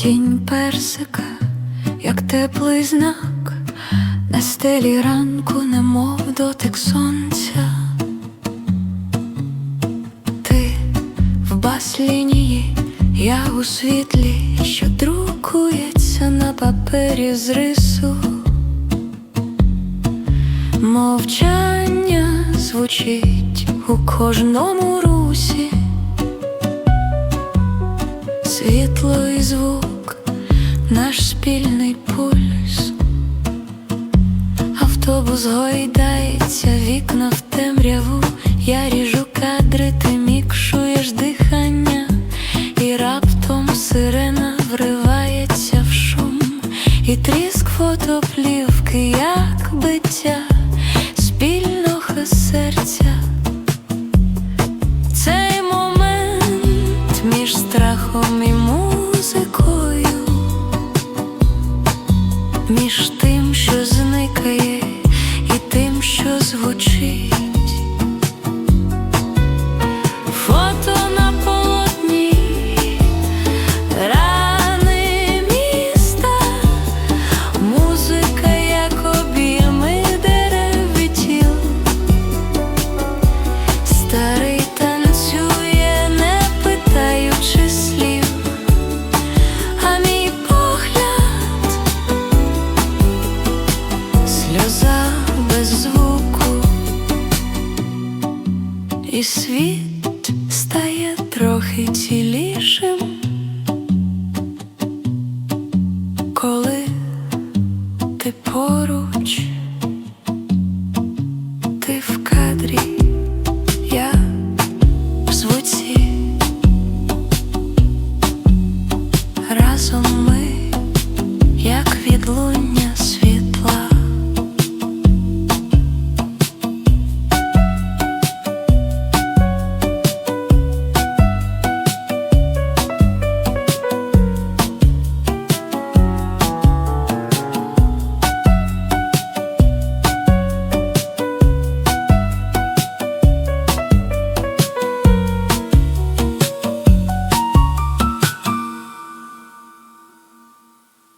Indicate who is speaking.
Speaker 1: Тінь персика, як теплий знак, на стелі ранку, немов дотик сонця. Ти в бас-лінії, я у світлі, що друкується на папері з рису. Мовчання звучить у кожному русі, світло і звук, наш спільний пульс. Автобус гойдається, вікна в темряву, я ріжу кадри, ти мікшуєш дихання, і раптом сирена вривається в шум, і без звуку, і світ стає трохи цілішим, коли ти поруч, ти в кадрі, я в звуці, разом ми, як відлунь.